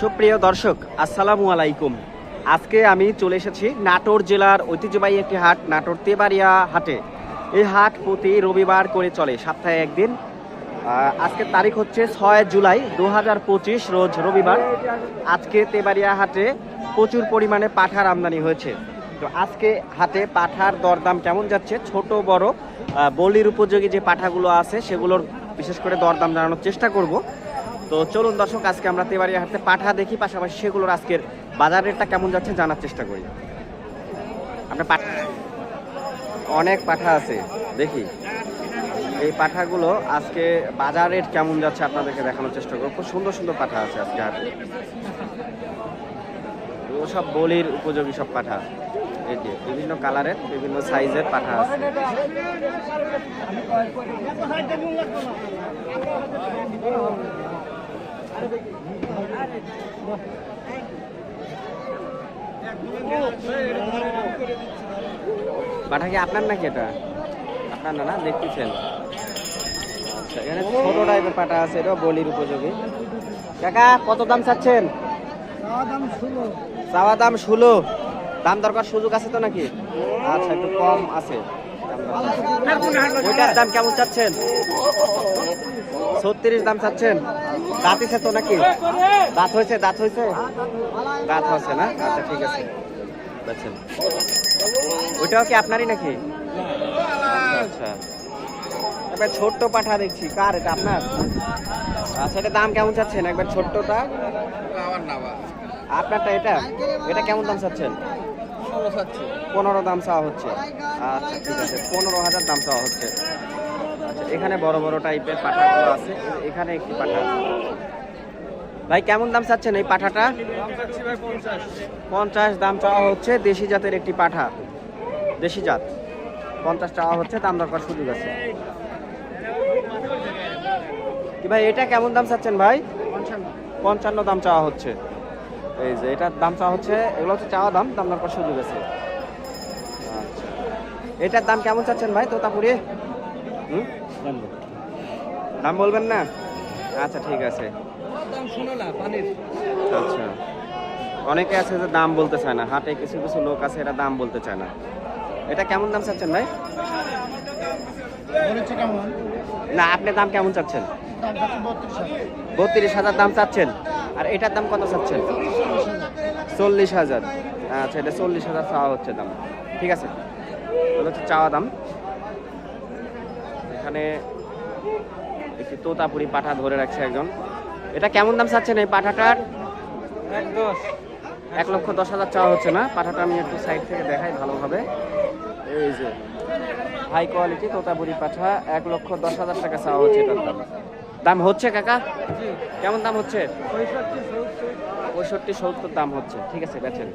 সুপ্রিয় দর্শক, আসসালামু আলাইকুম। আজকে আমি চলে এসেছি নাটোর জেলার ঐতিহ্যবাহী একটি হাট, নাটোর তেবাড়িয়া হাটে। এই হাট প্রতি রবিবার করে চলে, সপ্তাহে একদিন। আজকের তারিখ হচ্ছে ছয় জুলাই দু পঁচিশ, রোজ রবিবার। আজকে তেবাড়িয়া হাটে প্রচুর পরিমাণে পাঠার আমদানি হয়েছে। তো আজকে হাটে পাঠার দরদাম কেমন যাচ্ছে? ছোট, বড় বলির উপযোগী যে পাঠাগুলো আছে, সেগুলোর বিশেষ করে দরদাম জানানোর চেষ্টা করব। তো চলুন দর্শক, আজকে আমরা তেবাড়িয়া হাটে পাঠা দেখি, পাশাপাশি সেগুলোর আজকের বাজার রেটটা কেমন যাচ্ছে জানার চেষ্টা করি। আপনার পাঠা অনেক পাঠা আছে, দেখি। এই পাঠাগুলো আজকে বাজার রেট কেমন যাচ্ছে আপনাদেরকে দেখানোর চেষ্টা করব। খুব সুন্দর সুন্দর পাঠা আছে আজকে হাটে। সব বলির উপযোগী সব পাঠা। বিভিন্ন কালারের, বিভিন্ন সাইজের পাঠা আছে। পাঠা কি আপনার নাকি এটা? আপনার না না, দেখতেছেন। আচ্ছা এখানে ছোট টাইপের পাটা আছে এটা বলির উপযোগী। কাকা, কত দাম চাচ্ছেন? চাওয়া দাম ষোলো। দাম দরকার সুযোগ আছে তো নাকি? আচ্ছা একটু কম আছে। ওইটার দাম কেমন চাচ্ছেন? ছত্রিশ দাম চাচ্ছেন? দাঁত হয়েছে তো নাকি? দাঁত হয়েছে দাঁত হয়েছে? দাঁত হয়েছে না? আচ্ছা ঠিক আছে। ওইটাও কি আপনারই নাকি? আচ্ছা আচ্ছা। এবার ছোট্ট পাঠা দেখছি। কার এটা আপনার? আচ্ছা এটা দাম কেমন চাচ্ছেন? একবার ছোট্টটা। আপনারটা এটা? এটা কেমন দাম চাচ্ছেন? পনেরো দাম চাওয়া হচ্ছে। আচ্ছা ঠিক আছে। পনেরো হাজার দাম চাওয়া হচ্ছে। আচ্ছা এখানে বড় বড় টাইপের পাঠাগুলো আছে। এখানে একটি পাঠা ভাই, কেমন দাম চাচ্ছেন এই পাঠাটা? পঞ্চাশ, দাম চাওয়া হচ্ছে দেশি জাতের একটি পাঠা। দেশি জাত। পঞ্চাশ চাওয়া হচ্ছে, দাম দরকার সুযোগ আছে। কি ভাই, এটা কেমন দাম চাচ্ছেন ভাই? পঞ্চান্ন দাম চাওয়া হচ্ছে। এই যে, এটার দাম চাওয়া হচ্ছে, এগুলো হচ্ছে চাওয়া দাম দাম দরকার সুযোগ আছে। আচ্ছা। এটার দাম কেমন চাচ্ছেন ভাই, তোতাপুরি? হুম? দাম বলবেন না? আচ্ছা ঠিক আছে। আচ্ছা। অনেকে আছে যে দাম বলতে চায় না। হাটে কিছু কিছু লোক আছে এরা দাম বলতে চায় না। এটা কেমন দাম চাচ্ছেন ভাই? না আপনি দাম কেমন চাচ্ছেন? বত্রিশ হাজার দাম চাচ্ছেন? আর এটার দাম কত চাচ্ছেন? চল্লিশ হাজার। আচ্ছা এটা চল্লিশ হাজার চাওয়া হচ্ছে দাম। ঠিক আছে। এটা হচ্ছে চাওয়া দাম। এখানে একটি তোতাপুরি পাঠা ধরে রাখছে একজন। এটা কেমন দাম চাচ্ছেন এই পাঠাটার? এক লক্ষ দশ হাজার চাওয়া হচ্ছে না। পাঠাটা আমি একটু সাইড থেকে দেখাই ভালোভাবে। এই যে। হাই কোয়ালিটি তোতাপুরি পাঠা এক লক্ষ দশ হাজার টাকা চাওয়া হচ্ছে এটার দাম। দাম হচ্ছে কাকা? কেমন দাম হচ্ছে? পঁয়ষট্টি সত্তর দাম হচ্ছে। ঠিক আছে বেচেন।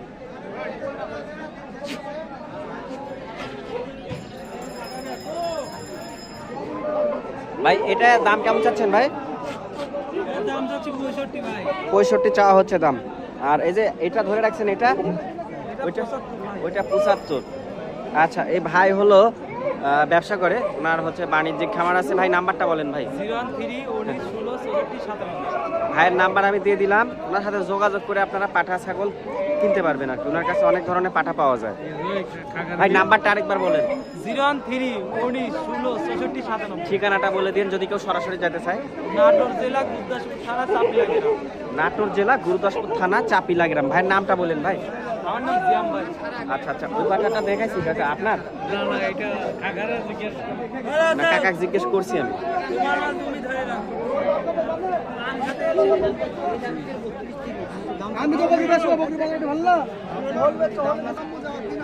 ভাই এটা দাম কেমন চাচ্ছেন ভাই? পঁয়ষট্টি চাওয়া হচ্ছে দাম। আর এই যে এটা ধরে রাখছেন এটা? ওইটা ওইটা পঁচাত্তর। আচ্ছা এই ভাই হলো ব্যবসা করে। ওনার হচ্ছে বাণিজ্যিক খামার আছে। ভাই নাম্বারটা বলেন ভাই। ভাইয়ের নাম্বার আমি দিয়ে দিলাম। ওনার সাথে যোগাযোগ করে আপনারা পাঠা ছাগল কিনতে পারবেন আর কি। ওনার কাছে অনেক ধরনের পাঠা পাওয়া যায়। ভাই নাম্বারটা আরেকবার বলেন। জিরো ওয়ান থ্রি উনিশ ষোলো ছেষট্টি সাতানব্বই। ঠিকানাটা বলে দিন যদি কেউ সরাসরি যেতে চায়। নাটোর জেলা গুরুদাসপুর থানা চাপিলা গ্রাম নাটোর জেলা গুরুদাসপুর থানা চাপিলা গ্রাম ভাইয়ের নামটা বলেন ভাই। আচ্ছা আচ্ছা আপনার? জিজ্ঞেস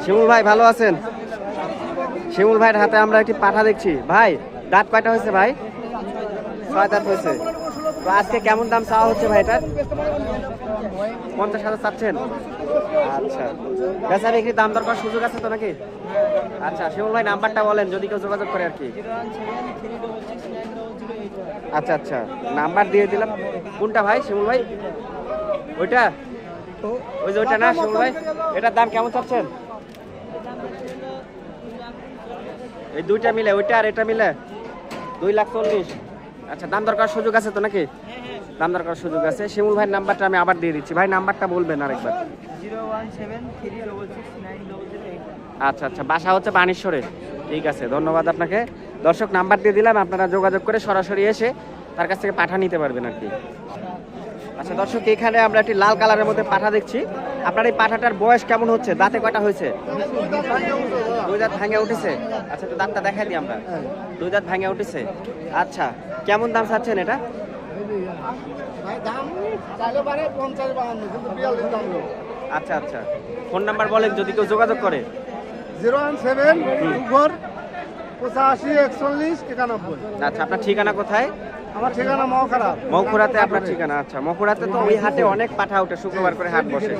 শিমুল ভাই, ভালো আছেন? শিমুল ভাইয়ের হাতে আমরা একটি পাঠা দেখছি। ভাই, দাঁত কয়টা হয়েছে, ভাই? ছয় দাঁত হয়েছে। তো আজকে কেমন দাম চাওয়া হচ্ছে ভাই এটার পঞ্চাশ হাজার চাচ্ছেন? আচ্ছা। বেচা বিক্রির দাম দরকার সুযোগ আছে তো নাকি? আচ্ছা শিমুল ভাই নাম্বারটা বলেন, যদি কেউ যোগাযোগ করে আর কি। আচ্ছা আচ্ছা। নাম্বার দিয়ে দিলাম। কোনটা ভাই, শিমুল ভাই? ওইটা? ওই যে ওইটা না, শিমুল ভাই? এটার দাম কেমন চাচ্ছেন? এই দুইটা মিলে, ওইটা আর এটা মিলে? দুই লাখ চল্লিশ। আচ্ছা দাম দরকার সুযোগ আছে তো নাকি? দাম দরকার সুযোগ আছে। শিমুল ভাইয়ের নাম্বারটা আমি আবার দিয়ে দিচ্ছি। ভাই নাম্বারটা বলবেন আরেকবার। আচ্ছা আচ্ছা বাসা হচ্ছে বানেশ্বরে ঠিক আছে ধন্যবাদ আপনাকে। দর্শক নাম্বার দিয়ে দিলাম আপনারা যোগাযোগ করে সরাসরি এসে তার কাছ থেকে পাঠা নিতে পারবেন আর কি। আচ্ছা দর্শক এখানে আমরা একটি লাল কালারের মধ্যে পাঠা দেখছি। আপনার এই পাঠাটার বয়স কেমন হচ্ছে? দাঁতে কয়টা হয়েছে? দুই দাঁত ভাঙে উঠেছে? আচ্ছা তো দাঁতটা দেখাই দিই আমরা। দুই দাঁত ভাঙে উঠেছে? আচ্ছা কেমন দাম চাচ্ছেন এটা? আচ্ছা আচ্ছা। ফোন নাম্বার বলেন যদি কেউ যোগাযোগ করে। Zero one seven two four পঁচাশি একচল্লিশ একানব্বই। আচ্ছা আপনার ঠিকানা কোথায়? আমার ঠিকানা আপনার ঠিকানা আচ্ছা। মকুড়াতে তো ওই হাটে অনেক পাঠা ওঠে শুক্রবার করে হাট বসে।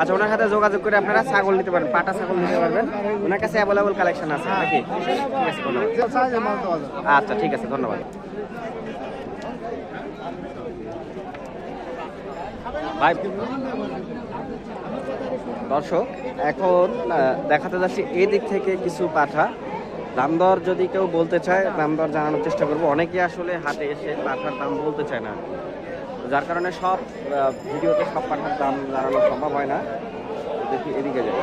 আচ্ছা ওনার সাথে যোগাযোগ করে আপনারা ছাগল নিতে পারবেন পাটা ছাগল নিতে পারবেন। ওনার কাছে অ্যাভেলেবল কালেকশন আছে নাকি? আচ্ছা ঠিক আছে ধন্যবাদ। ভাই দর্শক এখন দেখাতে যাচ্ছি এই দিক থেকে কিছু পাঠা। দাম দর যদি কেউ বলতে চায় দাম দর জানানোর চেষ্টা করব। অনেকে আসলে হাটে এসে পাঠার দাম বলতে চায় না। যার কারণে সব ভিডিওতে সব পাঠার দাম জানানো সম্ভব হয় না। দেখি এদিকে যাই।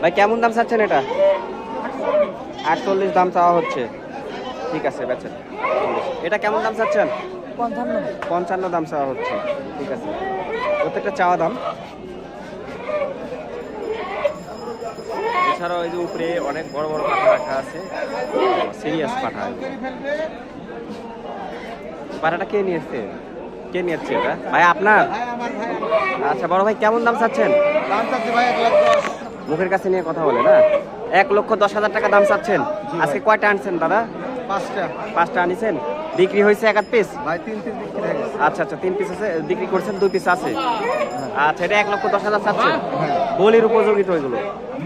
ভাই কেমন দাম চাচ্ছেন এটা? আটচল্লিশ দাম চাওয়া হচ্ছে। ঠিক আছে বেচেন। এটা কেমন দাম চাচ্ছেন? পঞ্চান্ন। পঞ্চান্ন দাম চাওয়া হচ্ছে। ঠিক আছে। প্রত্যেকটা চাওয়া দাম? এছাড়াও এই যে উপরে অনেক বড় বড় পাখা রাখা আছে। সিরিয়াস পাঠা পাঠাটা কে নিয়েছে? কে নিয়েছে এটা? ভাই আপনার? আচ্ছা বড় ভাই কেমন দাম চাচ্ছেন? মুখের কাছে নিয়ে কথা বলে না? এক লক্ষ দশ হাজার টাকা দাম চাচ্ছেন? আজকে কয়টা আনছেন দাদা? পাঁচটা। পাঁচটা আনিছেন? বিক্রি হয়েছে এক আধ পিস? ভাই তিন তিন বিক্রি আচ্ছা আচ্ছা তিন পিস আছে বিক্রি করছেন দুই পিস আছে। আচ্ছা এটা এক লক্ষ দশ হাজার চাচ্ছেন? বলির উপযোগী তো এগুলো?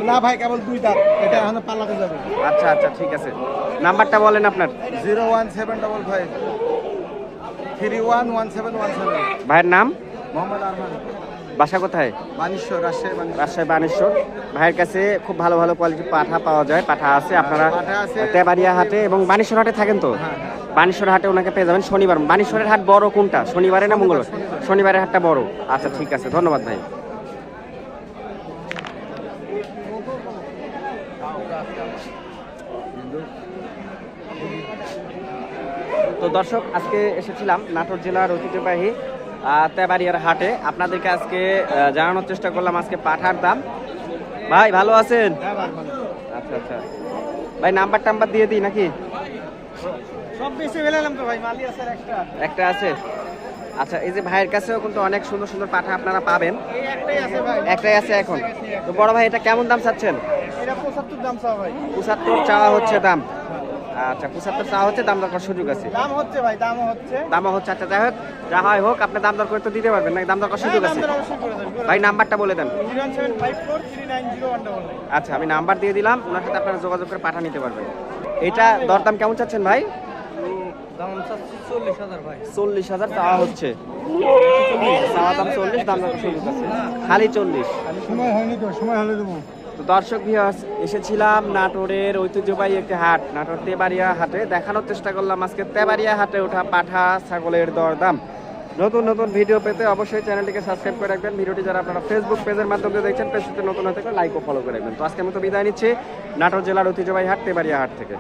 না ভাই কেবল দুই দাঁত। এটা এখন পাল্লাতে যাবে। আচ্ছা আচ্ছা ঠিক আছে। নাম্বারটা বলেন আপনার। Zero one seven double five. Three one one seven one seven. ভাইয়ের নাম? মোহাম্মদ আরমান। বাসা কোথায়? বানেশ্বর রাজশাহী বানেশ্বর রাজশাহী বানেশ্বর ভাইয়ের কাছে খুব ভালো ভালো কোয়ালিটির পাঠা পাওয়া যায় পাঠা আছে আপনারা পাঠা আছে। তেবাড়িয়া হাটে এবং বানেশ্বর হাটে থাকেন তো? হ্যাঁ, বানেশ্বর হাটে ওনাকে পেয়ে যাবেন শনিবার। বানেশ্বরের হাট বড় কোনটা? শনিবারে না মঙ্গলবার? শনিবারের হাটটা বড়। আচ্ছা ঠিক আছে ধন্যবাদ ভাই। তো দর্শক আজকে এসেছিলাম নাটোর জেলার ঐতিহ্যবাহী তেবাড়িয়ার হাটে। আপনাদেরকে আজকে জানানোর চেষ্টা করলাম আজকে পাঠার দাম। ভাই ভালো আছেন? আচ্ছা আচ্ছা। ভাই নাম্বার টাম্বার দিয়ে দিই নাকি? একটা। আছে? আচ্ছা এই যে ভাইয়ের কাছেও কিন্তু অনেক সুন্দর সুন্দর পাঠা আপনারা পাবেন। একটাই আছে এখন। তো বড় ভাই এটা কেমন দাম চাচ্ছেন? পঁচাত্তর দাম চাও ভাই। পঁচাত্তর চাওয়া হচ্ছে দাম। আচ্ছা পঁচাত্তর চাওয়া হচ্ছে দাম দর করার সুযোগ আছে। দাম হচ্ছে ভাই দামও হচ্ছে। দামও হচ্ছে আচ্ছা যাই হোক যা হয় হোক আপনি দাম দর করে তো দিতে পারবেন না দাম দর করার সুযোগ আছে? ভাই নাম্বারটা বলে দেন। আচ্ছা আমি নাম্বার দিয়ে দিলাম ওনার সাথে আপনারা যোগাযোগ করে পাঠা নিতে পারবেন। এটা দরদাম কেমন চাচ্ছেন ভাই? চল্লিশ হাজার চল্লিশ হাজার চাওয়া হচ্ছে। চাওয়া দাম চল্লিশ দাম দর সুযোগ আছে। খালি চল্লিশ। সময় হয়নি তো সময় হলে দেবো। তো দর্শক ভিউয়ার্স এসেছিলাম নাটোরের ঐতিহ্যবাহী একটি হাট, নাটোর তেবাড়িয়া হাটে। দেখানোর চেষ্টা করলাম আজকে তেবাড়িয়া হাটে ওঠা পাঠা ছাগলের দরদাম। নতুন নতুন ভিডিও পেতে অবশ্যই চ্যানেলটিকে সাবস্ক্রাইব করে রাখবেন। ভিডিওটি যারা আপনারা ফেসবুক পেজের মাধ্যমে দেখছেন পেজটিতে নতুন হয়ে থাকলে লাইক ও ফলো করে রাখবেন। তো আজকের মতো বিদায় নিচ্ছি, নাটোর জেলার ঐতিহ্যবাহী হাট, তেবাড়িয়া হাট থেকে।